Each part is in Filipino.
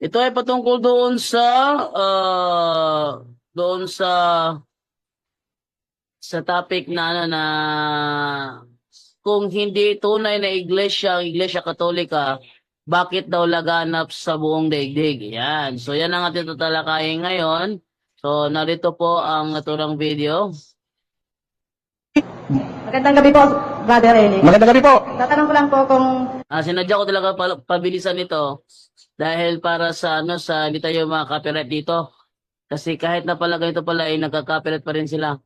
Ito ay patungkol doon sa ah, doon sa sa topic na ano na kung hindi tunay na iglesia, ang iglesia katolika, bakit daw laganap sa buong daigdig? Yan. So yan ang ating tatalakayin ngayon. So narito po ang naturang video. Magandang gabi po, Brother Eli. Magandang gabi po. Tatanong ko lang po kung Ah, sinadya ko talaga pa- pabilisan ito dahil para sa ano sa hindi tayo makaka-copyright dito. Kasi kahit na pala ganito pala ay nagka-copyright pa rin sila.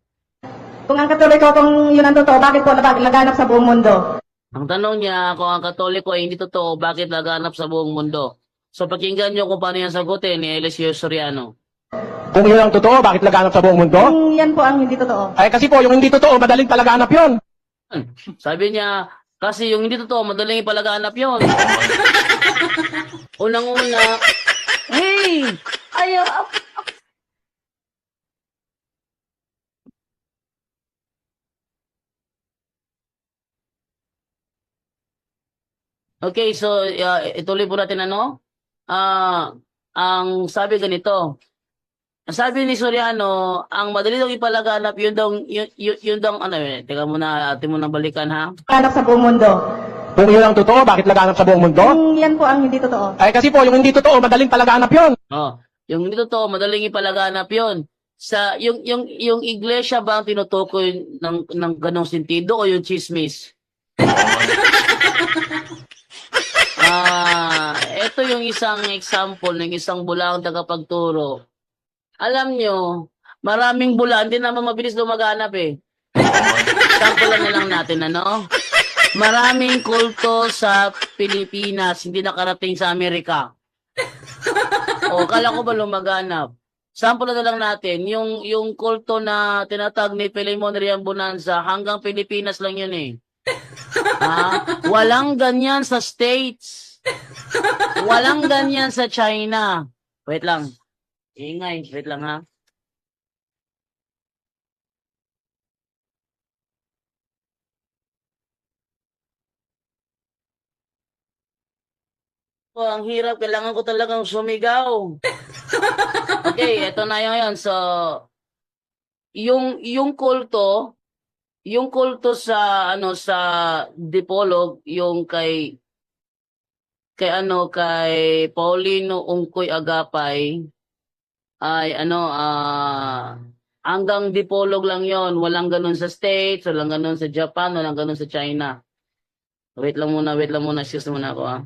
kung ang katoliko kung yun ang totoo, bakit po laganap sa buong mundo? Ang tanong niya kung ang katoliko ay hindi totoo, bakit laganap sa buong mundo? So pakinggan niyo kung paano yan sagutin ni Eliseo Soriano. Kung yun ang totoo, bakit laganap sa buong mundo? Kung yan po ang hindi totoo. Ay kasi po, yung hindi totoo, madaling palaganap yun. Sabi niya, kasi yung hindi totoo, madaling ipalaganap yun. Unang-una, hey! Ayaw! Okay, so uh, ituloy po natin ano? Ah, ang sabi ganito. Ang sabi ni Soriano, ang madali daw ipalaganap yun daw yun, yun, yun daw ano eh, teka muna, atin mo nang balikan ha. Laganap sa buong mundo. Kung yun ang totoo, bakit laganap sa buong mundo? Kung yan po ang hindi totoo. Ay kasi po, yung hindi totoo, madaling palaganap yun. Oh, yung hindi totoo, madaling ipalaganap 'yon. Sa yung yung yung iglesia ba ang tinutukoy ng ng ganong sentido o yung chismis? Ah, ito yung isang example ng isang bulang tagapagturo. Alam nyo, maraming bulaan din naman mabilis lumaganap eh. Sample na lang natin ano. Maraming kulto sa Pilipinas, hindi nakarating sa Amerika. O, kala ko ba lumaganap? Sample na lang natin, yung, yung kulto na tinatag ni Philemon Rian Bonanza, hanggang Pilipinas lang yun eh. Ha? Walang ganyan sa States. Walang ganyan sa China. Wait lang. Ingay, wait lang ha. Oh, ang hirap. Kailangan ko talagang sumigaw. Okay, eto na yun. So, yung, yung kulto, yung kulto sa, ano, sa Dipolog, yung kay, kay ano, kay Paulino Ungkoy Agapay, ay, ano, ah, hanggang Dipolog lang yon Walang ganun sa States, walang ganun sa Japan, walang ganun sa China. Wait lang muna, wait lang muna. Excuse muna ako, ah.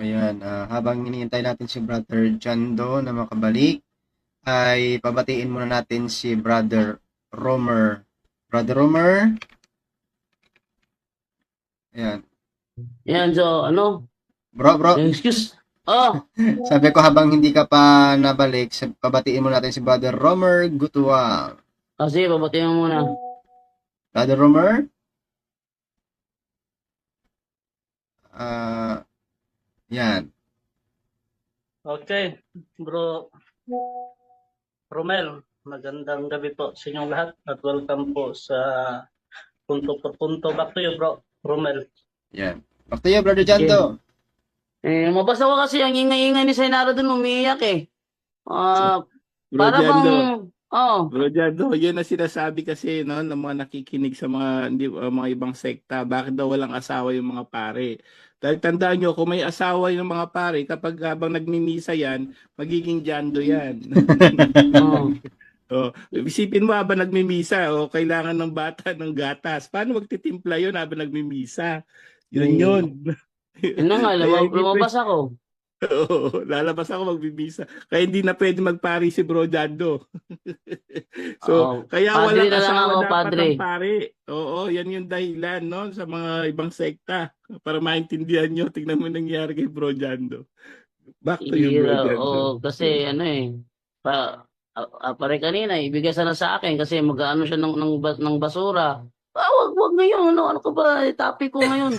Ayan, ah, habang hinihintay natin si Brother Jando na makabalik, ay pabatiin muna natin si Brother Romer. Brother Romer? Ayan. Yan, so, ano? Bro, bro, Excuse. Oh, sabi ko habang hindi ka pa nabalik, pabatiin muna natin si Brother Romer Gutuwa. kasi babatiin mo muna. Brother Romer? Ah, yan. Okay, bro Romel, magandang gabi po sa inyong lahat at welcome po sa punto por punto. Back to you, bro Romel. Yan. Back to you, Brother Jando. Eh, mabasa ko kasi ang ingay-ingay ni Senaro dun umiiyak eh. Ah, Bro para Jando, bang, oh, Bro Jando, yun ang sinasabi kasi no, ng mga nakikinig sa mga, hindi, uh, mga ibang sekta, bakit daw walang asawa yung mga pare. Dahil tandaan nyo, kung may asawa yung mga pare, kapag habang nagmimisa yan, magiging Jando yan. oh. oh, isipin mo habang nagmimisa, o kailangan ng bata ng gatas. Paano magtitimpla yun habang nagmimisa? Yun Hmm. yun. Yun na nga, lumabas ako. Oo, lalabas ako magbibisa. Kaya hindi na pwede magpari si Bro Jando. so, Oo. kaya walang na lang ako, dapat padre. ang pare. Oo, yan yung dahilan no, sa mga ibang sekta. Para maintindihan nyo, tingnan mo nangyari kay Bro Jando. Back to you, Bro Jando. oh, kasi ano eh, pa, ah, pare kanina, ibigay sana sa akin kasi mag-ano siya ng, ng, ng basura. Ah, wag, wag ngayon, ano, ano ka ba, eh, topic ko ngayon.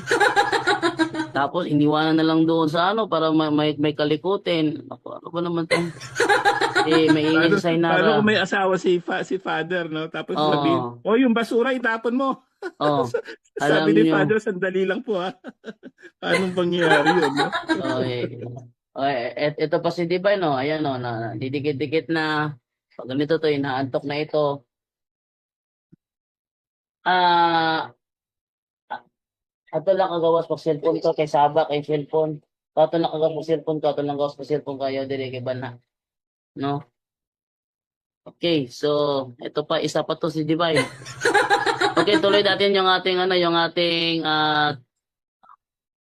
Tapos, iniwanan na lang doon sa ano, para may, may, may kalikutin. Ako, ano ba naman to? eh, may ingay sa Paano Sainara. kung may asawa si, fa- si father, no? Tapos Oo. sabihin, oh, yung basura, itapon mo. Oh, Alam Sabi ni niyo. father, sandali lang po ha. Paano pangyayari yun? No? okay. Okay, et, ito pa si Divine, no? Ayan, no, na, didikit-dikit na. Pag ganito to, inaantok na ito. Ah, ato lang kagawas pag cellphone ko kay Saba kay cellphone. Kato lang kagawas pag cellphone ko, ato lang kagawas pag cellphone kayo dire kay Bana. No? Okay, so ito pa isa pa to si Divine. Okay, tuloy natin yung ating ano, yung ating ah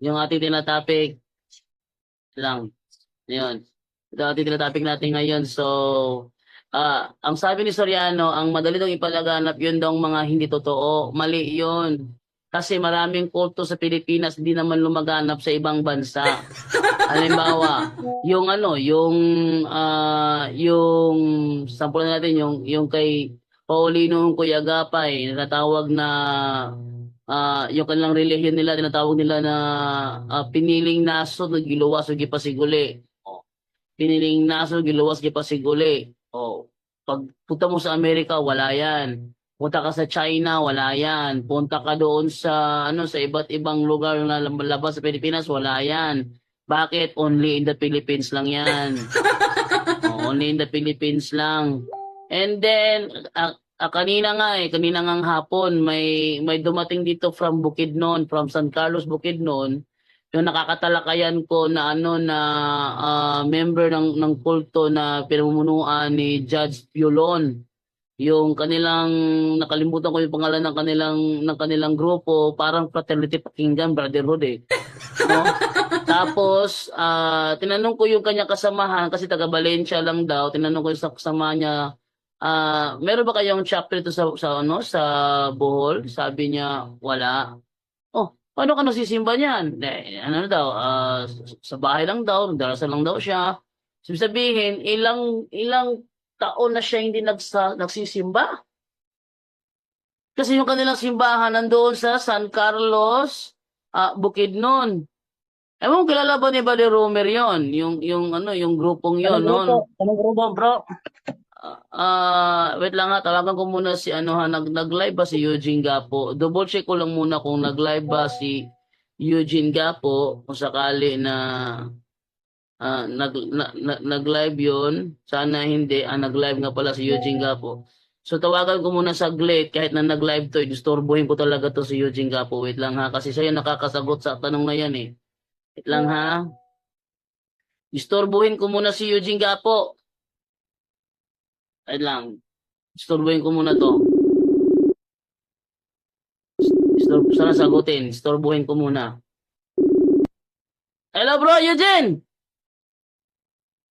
yung ating tinatopic lang. Yun. Ito ang ating tinatopic natin ngayon. So, ah ang sabi ni Soriano, ang madali daw ipalaganap yun daw mga hindi totoo. Mali yun. Kasi maraming kulto sa Pilipinas hindi naman lumaganap sa ibang bansa. Halimbawa, yung ano, yung ah yung sample natin yung yung kay Paulino Kuyagapay, natawag na ah yung kanilang relihiyon nila, tinatawag nila na ah, piniling naso na giluwas o gipasiguli. Oh. Piniling naso giluwas gipasiguli. Oh. Pag punta mo sa Amerika, wala yan. Punta ka sa China, wala yan. Punta ka doon sa ano sa iba't ibang lugar na labas sa Pilipinas, wala yan. Bakit? Only in the Philippines lang yan. Oh, only in the Philippines lang. And then, ah, ah, kanina nga eh, kanina nga hapon, may, may dumating dito from Bukidnon, from San Carlos, Bukidnon, yung nakakatalakayan ko na ano na ah, member ng ng kulto na pinamumunuan ni Judge Piolon. Yung kanilang nakalimutan ko yung pangalan ng kanilang ng kanilang grupo, parang Fraternity Pakinggan Brotherhood eh. No? Tapos ah, tinanong ko yung kanya kasamahan kasi taga Valencia lang daw, tinanong ko yung sa kasama niya Ah, meron ba kayong chapter dito sa sa ano sa Bohol? Sabi niya wala. Oh, paano ka nagsisimba niyan? Eh, ano daw, ah, sa bahay lang daw, darasal lang daw siya. Sabi sabihin, ilang ilang taon na siya hindi nagsa, nagsisimba. Kasi yung kanilang simbahan nandoon sa San Carlos, ah, Bukidnon. Ewan kilala ba ni Buddy Romer yon Yung, yung, ano, yung grupong yon no? Anong grupo, bro? Ah, wait lang ha, tawagan ko muna si ano ha, nag nag-live ba si Eugene Gapo? Double check ko lang muna kung nag-live ba si Eugene Gapo kung sakali na ah, nag na, na- nag-live 'yon. Sana hindi, ah, nag-live nga pala si Eugene Gapo. So tawagan ko muna saglit kahit na nag-live to, istorbohin ko talaga to si Eugene Gapo. Wait lang ha, kasi siya yung nakakasagot sa tanong na yan eh. Wait lang ha. Istorbohin ko muna si Eugene Gapo. Ay lang. Istorbohin ko muna to. Istor sana sagutin. Istorbohin ko muna. Hello bro, Eugene!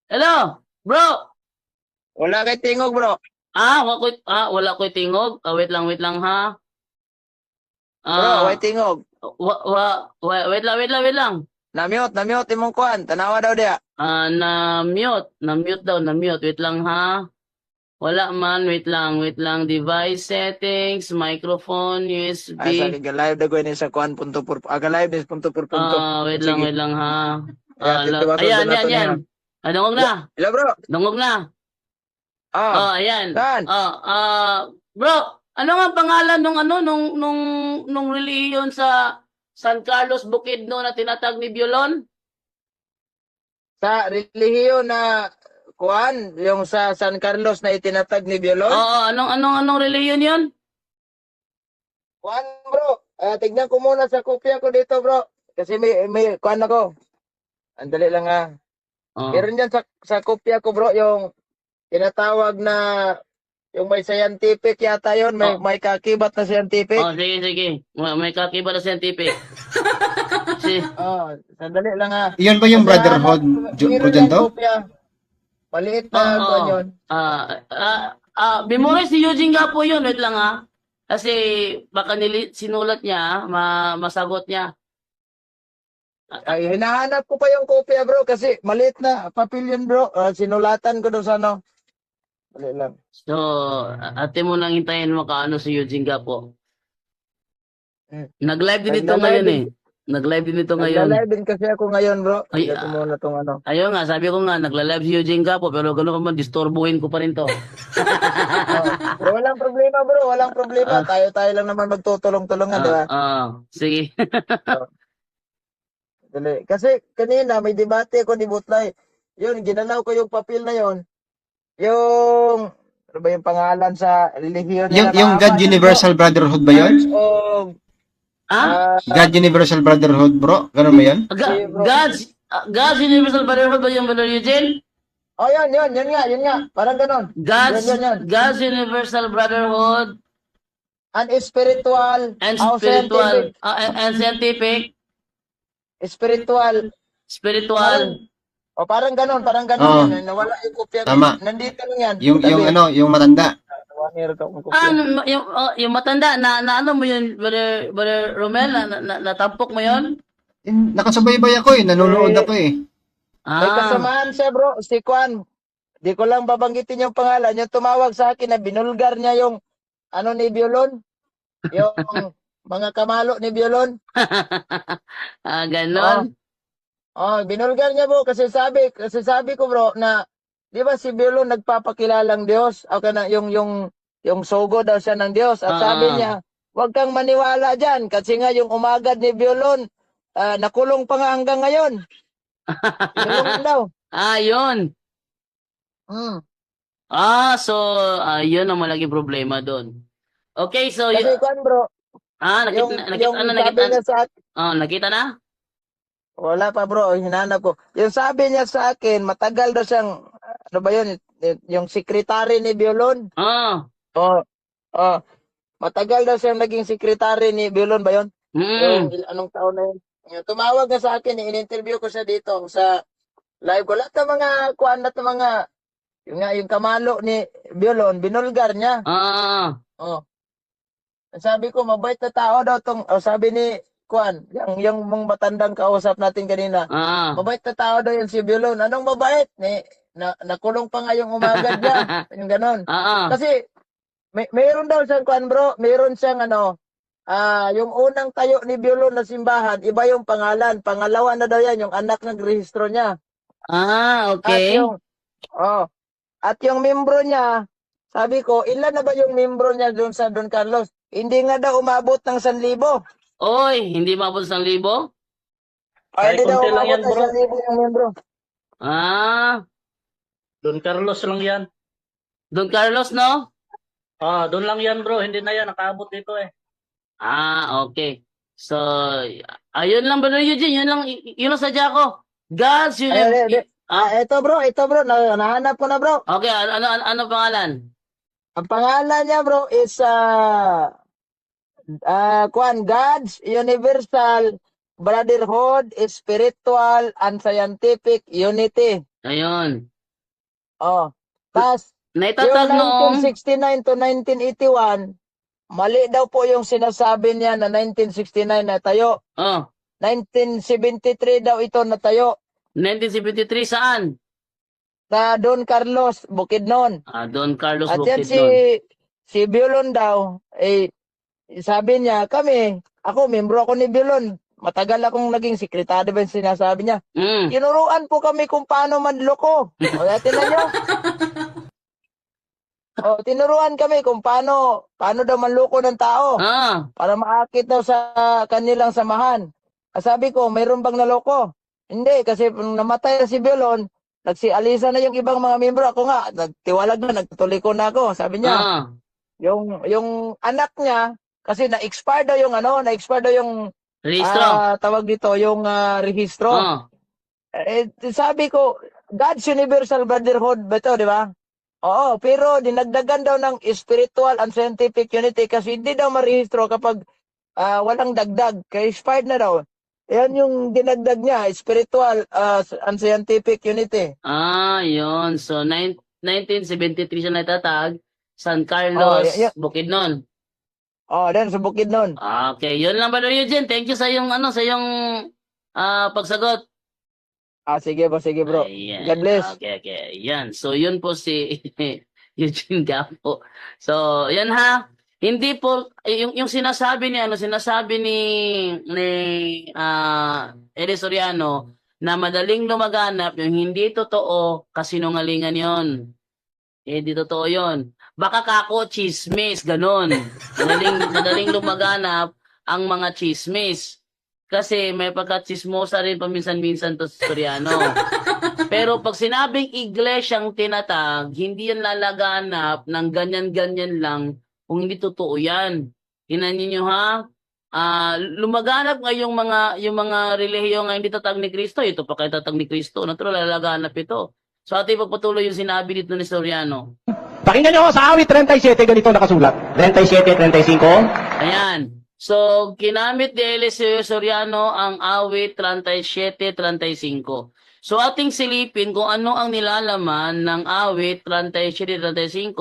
Hello, bro! Wala kay tingog, bro. Ah, wala ko, ah, wala ko tingog. Ah, wait lang, wait lang ha. Bro, Ah, way tingog. wa, wa, wa, wait lang, wait lang, wait lang. Na-mute, na-mute imong kuan. Tanawa daw dia. Ah, na-mute. Na-mute daw, na-mute. Wait lang ha. Wala man, wait lang, wait lang. Device settings, microphone, USB. Ay, sa kiga live daw ni sa kuan punto por aga live is punto por punto. Ah, wait lang, Sige. wait lang ha. Ayan, Ah, ayan, na ayan. Ah, dungog na. Hello, bro. Dungog na. Ah, Oh, ayan. saan? Ah, ah, bro, ano nga pangalan nung ano nung nung nung reliyon sa San Carlos Bukidnon na tinatag ni Biolon? Sa relihiyon na kuan, yung sa San Carlos na itinatag ni Biolon. Oo, anong anong anong reliyon 'yon? Kuan, bro. Ah, tignan ko muna sa kopya ko dito, bro. Kasi may may kuan ako. Andali lang ah. Oh. Meron dyan sa, sa kopya ko, bro, yung tinatawag na yung may scientific yata yon may, Oh. may kakibat na scientific. Oh, sige, sige. May, may kakiba na scientific. si, Oh, sandali lang ha. Iyon ba yung Kasi brotherhood, hanap- Jo- meron yan Jando? kopya. Maliit na Oo. kuwan yun. ah, ah, ah, memorize si Eugene nga po yun. Wait lang ha. Kasi baka nili, sinulat niya, ma, masagot niya. Ay, hinahanap ko pa yung kopya, bro, kasi maliit na papel yun, bro. Ah, sinulatan ko doon sa ano. Dali lang. So, ate mo nang hintayin makaano si Eugene Gapo. Hmm. Nag-live din ito Nagla-live ngayon eh. Nag-live din ito ngayon. Nagla-live din kasi ako ngayon, bro. Ay, Ay, ah. muna tong ano. Ayun nga, sabi ko nga, nagla-live si Eugene Gapo, pero gano'n ka man, disturbuhin ko pa rin to. Bro, walang problema, bro. Walang problema. Tayo-tayo lang naman magtutulong-tulungan, di ba? Ah, ah, sige. Dali. Kasi kanina may debate ako ni Butlay. Yun, ginalaw ko yung papel na yun. Yung, ano ba yung pangalan sa relihiyon Yung, yung God Universal Brotherhood ba yun? bro? Ah? ah, God Universal Brotherhood, bro? Ganun ba yun? Ga- God's, ah, God's Universal Brotherhood ba yung Brother Eugene? oh, yun, yun, yun nga, yun nga. Parang ganon. God's, Yun, yun, yun. God's Universal Brotherhood And spiritual, and oh, spiritual, scientific, ah, and, and scientific, spiritual. spiritual. O parang ganon, parang ganon. Oo. Yan, nawala yung kopya. ko. Tama. Nandito lang yan. Yung, yung Sabi, ano, yung matanda. One year ka kung kopya. Ah, ano, yung, oh, yung matanda, na, na ano mo yun, Brother, Brother Romel, na, na, na- natampok mo yun? Eh, Nakasubaybay ako eh. Nanonood Eh, ako eh. May Ah, kasamahan siya bro, si Kwan. Di ko lang babanggitin yung pangalan. Yung tumawag sa akin na binulgar niya yung ano ni Biolon. Yung mga kamalo ni Biolon. ah, ganon. Oh, binulgar niya bro kasi sabi, kasi sabi ko bro na di ba si Biolon nagpapakilalang Diyos? O kana yung yung yung sogo daw siya ng Diyos. At Ah. sabi niya, huwag kang maniwala diyan kasi nga yung umagad ni Biolon ah, nakulong pa nga hanggang ngayon. Nakulong daw. Ah, yun. Mm. Ah, so, ah, yun ang malaking problema doon. Okay, so, Kasi y- Kwan bro, ah, nakita, yung, nakita, yung ano, nakita, niya sa oh, nakita na? Wala pa bro, hinanap ko. Yung sabi niya sa akin, matagal daw siyang, ano ba yun, yung sekretary ni Biolon. Oh, Oh, oh, matagal daw siyang naging sekretary ni Biolon ba yun? Yung mm, il- anong taon na yun? Yung Tumawag na sa akin, in-interview ko siya dito sa live ko. Lahat ng mga, kuan ng mga, yung nga, yung kamalo ni Biolon, binulgar niya. ah, Oh. Sabi ko, mabait na tao daw tong, oh, sabi ni Kuan, yung, yung mga matandang kausap natin kanina. ah, Mabait na tao daw yan si Bilon. Anong mabait? Ni, na, nakulong pa nga yung umagad niya. yung ganon. ah, ah, Kasi, may, mayroon daw siyang kuan bro, mayroon siyang ano, ah yung unang tayo ni Bilon na simbahan, iba yung pangalan. Pangalawa na daw yan, yung anak nagrehistro niya. ah, At okay. yung, oh, at yung membro niya, sabi ko, ilan na ba yung membro niya doon sa Don Carlos? Hindi nga daw umabot ng 1,000. Oy, hindi mabot sa libo? Ay, Ay, hindi daw umabot yan, ng bro. 1,000 yung membro. Ah, Don Carlos lang yan. Don Carlos, no? Ah, doon lang yan bro. Hindi na yan. Nakaabot dito eh. Ah, okay. So, ayun lang, Brother Eugene, yun lang, yun lang sadya ko. God's Ay, ay, ay. Universal, Ah, ito bro, ito bro, na, nahanap ko na bro. okay, ano, ano, ano, ano pangalan? Ang pangalan niya bro is uh, uh, Kwan, God's Universal Brotherhood, Spiritual and Scientific Unity. Ayun. Oh. Tapos, yung Naitatag noong, 1969 to 1981, mali daw po yung sinasabi niya na 1969 na tayo. oh, 1973 daw ito na tayo. 1973 saan? Sa Don Carlos, Bukidnon. Ah, Don Carlos At yan si, Bukidnon. si Biolon daw, eh, sabi niya, kami, ako, membro ako ni Biolon. Matagal akong naging sekretary ba yung sinasabi niya. Mm. Tinuruan po kami kung paano manloko. O, tinan niyo. o, tinuruan kami kung paano, paano daw manloko ng tao Ah, para maakit daw sa kanilang samahan. Ah, Sabi ko, mayroon bang naloko? Hindi, kasi nung namatay na si Biolon, nagsialisa na yung ibang mga membro. Ako nga, nagtiwalag na, nagtuliko na ako. Sabi niya, ah, yung yung anak niya kasi na-expire daw yung ano, na-expire daw yung rehistro. ah, tawag dito, yung ah, rehistro. Oh, Eh, sabi ko, God's Universal Brotherhood ba ito, di ba? Oo, pero dinagdagan daw ng spiritual and scientific unity kasi hindi daw marehistro kapag ah, walang dagdag. Kaya expired na daw. Yan yung dinagdag niya, spiritual ah, and scientific unity. ah, yun. So, nine- 1973 siya naitatag. San Carlos, Oh, y- y- Bukidnon. Oh, then sa bukid nun. Ah, Okay, yun lang Brother Eugene. Thank you sa yung ano, sa yung ah pagsagot. Ah, sige po, sige bro. Ayan. God bless. Okay, okay. Yan. So, yun po si Eugene Gapo. So, yan ha. Hindi po eh, yung yung sinasabi ni ano, sinasabi ni ni ah Eli Soriano na madaling lumaganap yung hindi totoo kasinungalingan 'yon. Eh, di totoo 'yon. Baka kako chismis, ganun. Madaling madaling lumaganap ang mga chismis. Kasi may pagka-chismosa rin paminsan-minsan to si Soriano. Pero pag sinabing iglesyang tinatag, hindi yan lalaganap ng ganyan-ganyan lang kung hindi totoo yan. Tinan ninyo ha? Ah, lumaganap nga yung mga yung mga relihiyon nga hindi tatag ni Kristo, ito pa kay tatag ni Kristo, natural lalaganap ito. So ating pagpatuloy yung sinabi dito ni Soriano. Pakinggan nyo sa awit 37, ganito nakasulat. 37, 35. Ayan. So, kinamit ni Eliseo Soriano ang awit 37-35. So, ating silipin kung ano ang nilalaman ng awit 37-35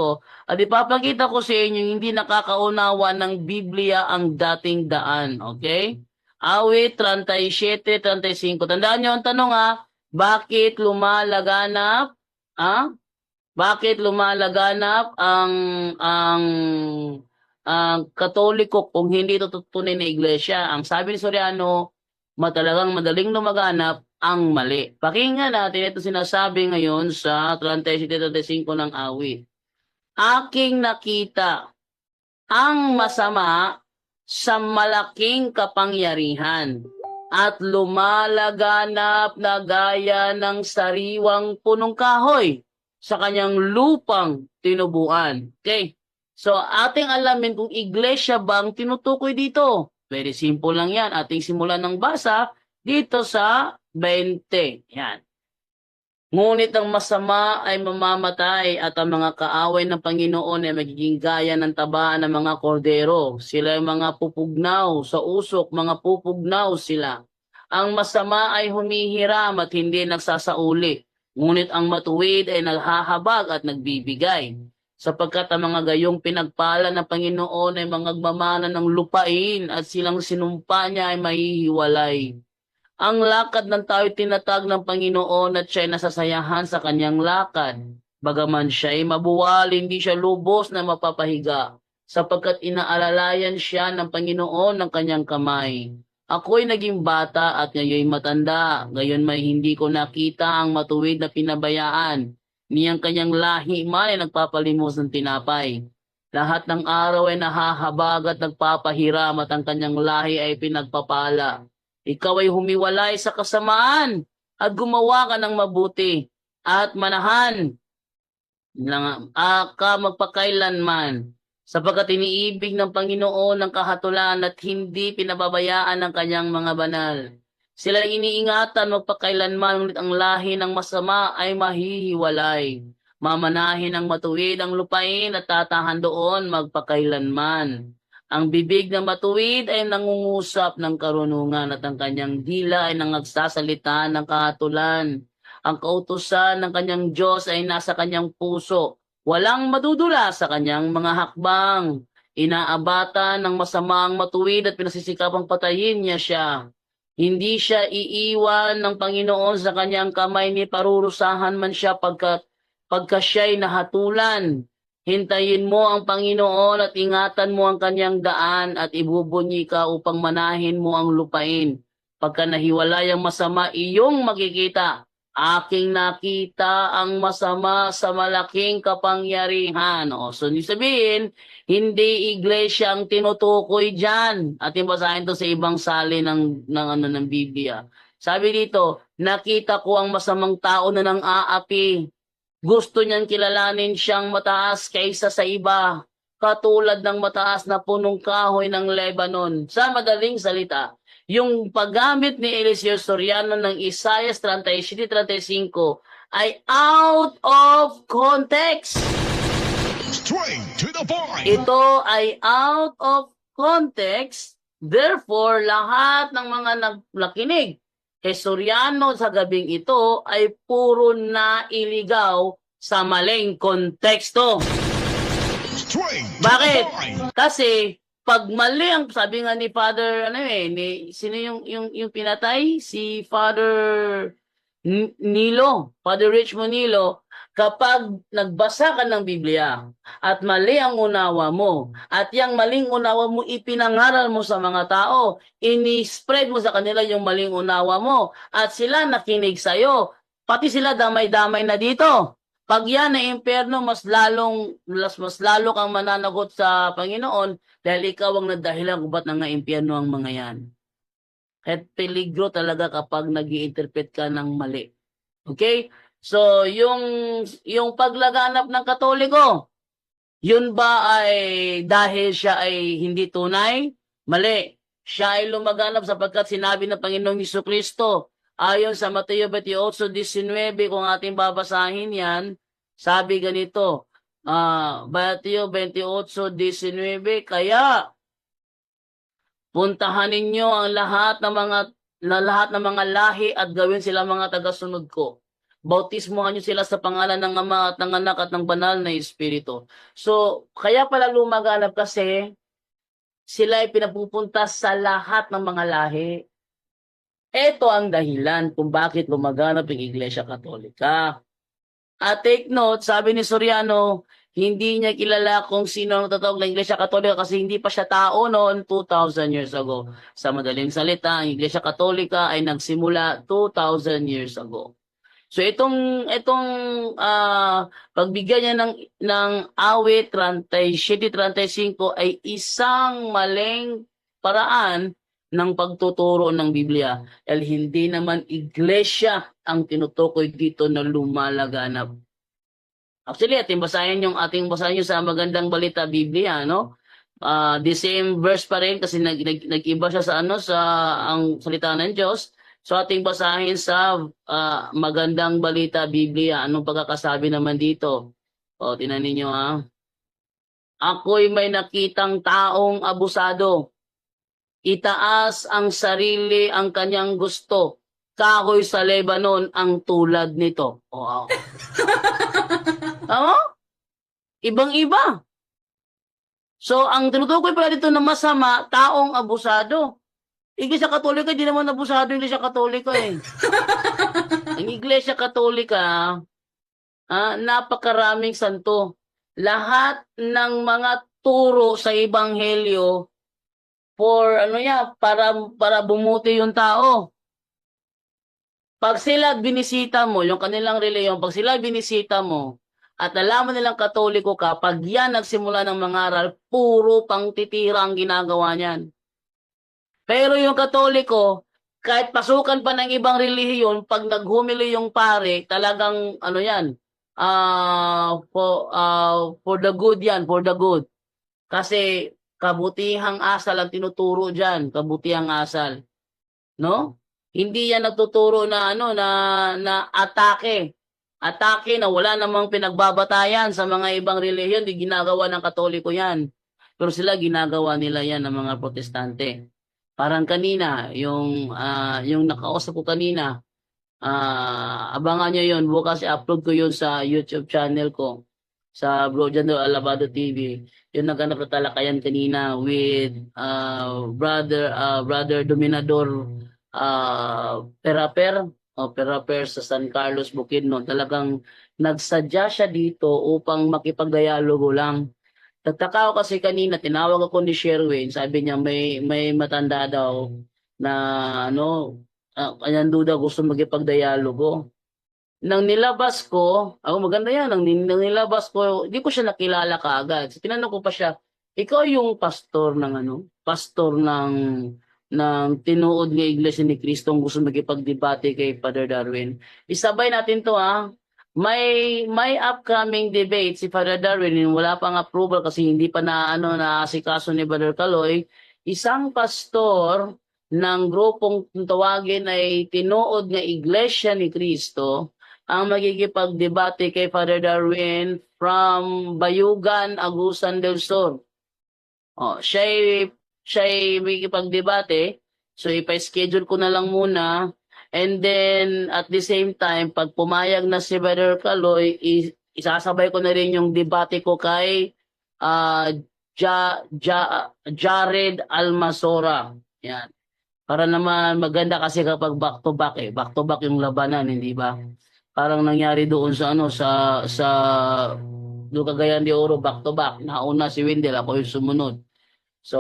at ipapakita ko sa inyo hindi nakakaunawa ng Biblia ang dating daan. Okay? Awit 37-35. Tandaan nyo ang tanong ha, bakit lumalaganap? Ha? Bakit lumalaganap ang ang ang katoliko kung hindi ito tunay na iglesia. Ang sabi ni Soriano, matalagang madaling lumaganap ang mali. Pakinggan natin ito sinasabi ngayon sa 37-35 ng awit. Aking nakita ang masama sa malaking kapangyarihan at lumalaganap na gaya ng sariwang punong kahoy sa kanyang lupang tinubuan. Okay? So, ating alamin kung iglesia bang tinutukoy dito. Very simple lang yan. Ating simulan ng basa dito sa 20. Yan. Ngunit ang masama ay mamamatay at ang mga kaaway ng Panginoon ay magiging gaya ng taba ng mga kordero. Sila ay mga pupugnaw sa usok, mga pupugnaw sila. Ang masama ay humihiram at hindi nagsasauli. Ngunit ang matuwid ay naghahabag at nagbibigay sapagkat ang mga gayong pinagpala ng Panginoon ay mga gmamana ng lupain at silang sinumpa niya ay mahihiwalay. Ang lakad ng tao ay tinatag ng Panginoon at siya ay nasasayahan sa kanyang lakad. Bagaman siya ay mabuwal, hindi siya lubos na mapapahiga, sapagkat inaalalayan siya ng Panginoon ng kanyang kamay. Ako'y naging bata at ngayon matanda, gayon may hindi ko nakita ang matuwid na pinabayaan niyang kanyang lahi man ay nagpapalimos ng tinapay. Lahat ng araw ay nahahabag at nagpapahiram at ang kanyang lahi ay pinagpapala. Ikaw ay humiwalay sa kasamaan at gumawa ka ng mabuti at manahan lang ka magpakailanman sapagkat iniibig ng Panginoon ng kahatulan at hindi pinababayaan ng kanyang mga banal. Sila ang iniingatan magpakailanman ngunit ang lahi ng masama ay mahihiwalay. Mamanahin ng matuwid ang lupain at tatahan doon magpakailanman. Ang bibig ng matuwid ay nangungusap ng karunungan at ang kanyang dila ay nangagsasalita ng kahatulan. Ang kautusan ng kanyang Diyos ay nasa kanyang puso. Walang madudula sa kanyang mga hakbang. Inaabata ng masamang matuwid at pinasisikapang patayin niya siya. Hindi siya iiwan ng Panginoon sa kanyang kamay ni parurusahan man siya pagka, pagka siya'y nahatulan. Hintayin mo ang Panginoon at ingatan mo ang kanyang daan at ibubunyi ka upang manahin mo ang lupain. Pagka nahiwalay ang masama, iyong makikita. Aking nakita ang masama sa malaking kapangyarihan. O, so, ibig sabihin, hindi iglesia ang tinutukoy dyan. At basahin to sa ibang sali ng, ng, ano, ng Biblia. Sabi dito, nakita ko ang masamang tao na nang aapi. Gusto niyang kilalanin siyang mataas kaysa sa iba. Katulad ng mataas na punong kahoy ng Lebanon. Sa madaling salita, yung paggamit ni Eliseo Soriano ng Isaiah 37-35 ay out of context. Straight to the point. Ito ay out of context. Therefore, lahat ng mga nakinig kay Soriano sa gabing ito ay puro na iligaw sa maling konteksto. Bakit? Kasi pag mali ang sabi nga ni Father ano eh ni sino yung yung yung pinatay si Father Nilo, Father Rich Monilo, kapag nagbasa ka ng Biblia at mali ang unawa mo at yung maling unawa mo ipinangaral mo sa mga tao, ini-spread mo sa kanila yung maling unawa mo at sila nakinig sa'yo, pati sila damay-damay na dito. Pag yan ay impyerno, mas lalong mas, mas lalo kang mananagot sa Panginoon dahil ikaw ang nadahilan kung ba't nga impyerno ang mga yan. At peligro talaga kapag nag interpret ka ng mali. Okay? So, yung yung paglaganap ng Katoliko, yun ba ay dahil siya ay hindi tunay? Mali. Siya ay lumaganap sapagkat sinabi ng Panginoong Hesus Kristo ayon sa Mateo 28:19 kung ating babasahin yan, sabi ganito, ah Mateo 28:19 kaya puntahan ninyo ang lahat ng mga na lahat ng mga lahi at gawin sila mga tagasunod ko. Bautismohan niyo sila sa pangalan ng Ama at ng Anak at ng Banal na Espiritu. So, kaya pala lumaganap kasi sila ay pinapupunta sa lahat ng mga lahi. Ito ang dahilan kung bakit lumaganap ang Iglesia Katolika. At take note, sabi ni Soriano, hindi niya kilala kung sino ang tatawag ng Iglesia Katolika kasi hindi pa siya tao noon 2,000 years ago. Sa madaling salita, ang Iglesia Katolika ay nagsimula 2,000 years ago. So itong itong ah, pagbigyan niya ng ng awit 37-35 ay isang maling paraan ng pagtuturo ng Biblia. Dahil hindi naman iglesia ang tinutukoy dito na lumalaganap. Actually, ating basahin yung ating basahin yung sa magandang balita Biblia, no? Ah, the same verse pa rin kasi nag, nag, nag-iba siya sa ano sa ang salita ng Diyos. So ating basahin sa ah, magandang balita Biblia. Anong pagkakasabi naman dito? O, tinan ninyo ha. Ako'y may nakitang taong abusado. Itaas ang sarili ang kanyang gusto. Kahoy sa Lebanon ang tulad nito. Wow. Oo? Ibang-iba. So, ang tinutukoy pala dito na masama, taong abusado. Iglesia Katolika, di naman abusado yung Iglesia Katolika eh. ang Iglesia Katolika, ah, napakaraming santo. Lahat ng mga turo sa Ebanghelyo for ano ya, para para bumuti yung tao. Pag sila binisita mo, yung kanilang reliyon, pag sila binisita mo, at nalaman nilang katoliko ka, pag yan nagsimula ng mangaral, puro pang titira ang ginagawa niyan. Pero yung katoliko, kahit pasukan pa ng ibang relihiyon, pag naghumili yung pare, talagang ano yan, ah for, ah, for the good yan, for the good. Kasi kabutihang asal ang tinuturo diyan, kabutihang asal. No? Hindi yan nagtuturo na ano na na atake. Atake na wala namang pinagbabatayan sa mga ibang relihiyon, di ginagawa ng Katoliko yan. Pero sila ginagawa nila yan ng mga Protestante. Parang kanina, yung ah, yung nakausap ko kanina, ah abangan nyo yun. Bukas i-upload ko yun sa YouTube channel ko sa Bro Jando Alabado TV. Yung naghanap na talakayan kanina with uh, brother uh, brother Dominador uh, Peraper o Peraper sa San Carlos Bukidnon. Talagang nagsadya siya dito upang makipagdialogo lang. Nagtaka ako kasi kanina, tinawag ako ni Sherwin, sabi niya may may matanda daw na ano, uh, kanyang duda gusto magipagdialogo. Nang nilabas ko, ako maganda yan, nang, nang nilabas ko, hindi ko siya nakilala kaagad. So, tinanong ko pa siya, ikaw yung pastor ng ano, pastor ng ng tinuod ng Iglesia ni Cristo ang gusto magipagdebate kay Father Darwin. Isabay natin to ha. May may upcoming debate si Father Darwin, wala pang approval kasi hindi pa na ano na asikaso ni Brother Kaloy. Isang pastor ng grupong tawagin ay tinuod nga Iglesia ni Cristo ang magigipagdebate kay Father Darwin from Bayugan, Agusan del Sur. Oh, siya siya magigipagdebate. So ipa-schedule ko na lang muna And then, at the same time, pag pumayag na si Brother Kaloy, is- isasabay ko na rin yung debate ko kay ah, ja, ja, Jared Almasora. Yan. Para naman maganda kasi kapag back to back eh. Back to back yung labanan, hindi ba? Parang nangyari doon sa ano sa sa do Cagayan de Oro back to back. Nauna si Wendell, ako yung sumunod. So,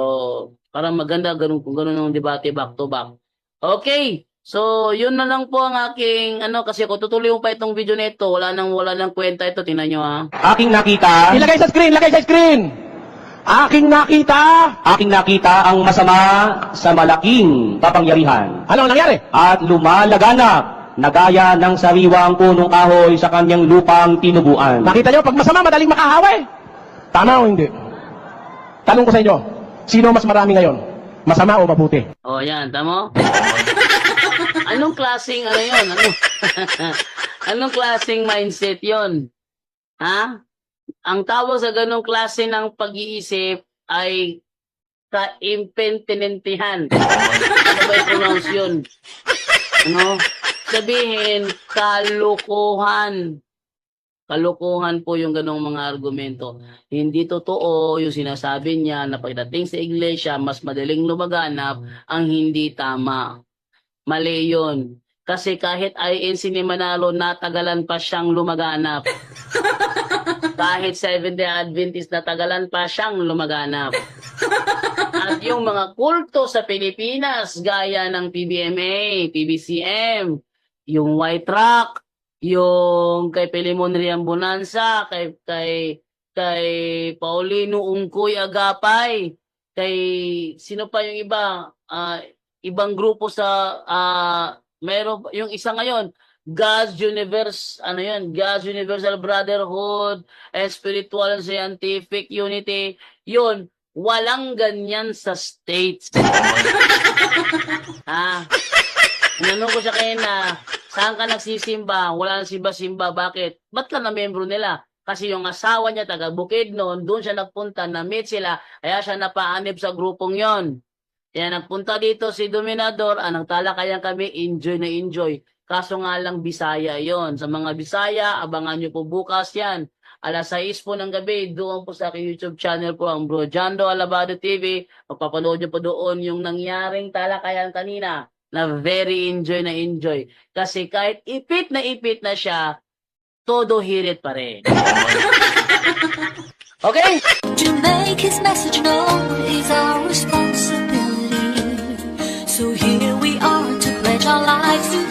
parang maganda ganun kung ganun ang debate back to back. Okay. So, yun na lang po ang aking ano kasi ako tutuloy mo pa itong video nito. Wala nang wala nang kwenta ito. Tingnan nyo ha. Aking nakita. Ilagay sa screen, ilagay sa screen. Aking nakita. Aking nakita ang masama sa malaking kapangyarihan. Ano ang nangyari? At lumalaganap na gaya ng sariwang punong kahoy sa kanyang lupang tinubuan. Nakita nyo, pag masama, madaling makahawi. Tama o hindi? Tanong ko sa inyo, sino mas marami ngayon? Masama o mabuti? O, yan. Tamo? Anong klaseng ano yun? Ano? Anong klaseng mindset yon? Ha? Ang tawag sa ganong klase ng pag-iisip ay ka-impentinentihan. Ano ba yung pronounce yun? Ano? Sabihin, kalukuhan. Kalukuhan po yung ganong mga argumento. Hindi totoo yung sinasabi niya na pagdating sa iglesia, mas madaling lumaganap ang hindi tama. Mali yun. Kasi kahit INC ni Manalo, natagalan pa siyang lumaganap. kahit Seventh-day Adventist, natagalan pa siyang lumaganap. At yung mga kulto sa Pilipinas, gaya ng PBMA, PBCM, yung White Rock, yung kay Pelimon Rian Bonanza, kay, kay, kay Paulino Ungkoy Agapay, kay sino pa yung iba, Ah, ibang grupo sa, ah, meron, yung isa ngayon, God's Universe, ano yun, God's Universal Brotherhood, and Spiritual and Scientific Unity, yun, walang ganyan sa States. ha? Tinanong ko siya kaya na, saan ka nagsisimba? Wala nang simba-simba. Bakit? Ba't ka na membro nila? Kasi yung asawa niya, taga Bukid noon, doon siya nagpunta, na-meet sila, kaya siya napaanib sa grupong yon. Kaya nagpunta dito si Dominador, anong talakayan kami, enjoy na enjoy. Kaso nga lang Bisaya yon. Sa mga Bisaya, abangan nyo po bukas yan. Alas 6 po ng gabi, doon po sa aking YouTube channel po, ang Bro Jando Alabado TV. Mapapanood nyo po doon yung nangyaring talakayan kanina na very enjoy na enjoy. Kasi kahit ipit na ipit na siya, todo hirit pa rin. Okay? To make his message known is our responsibility. So here we are to pledge our lives to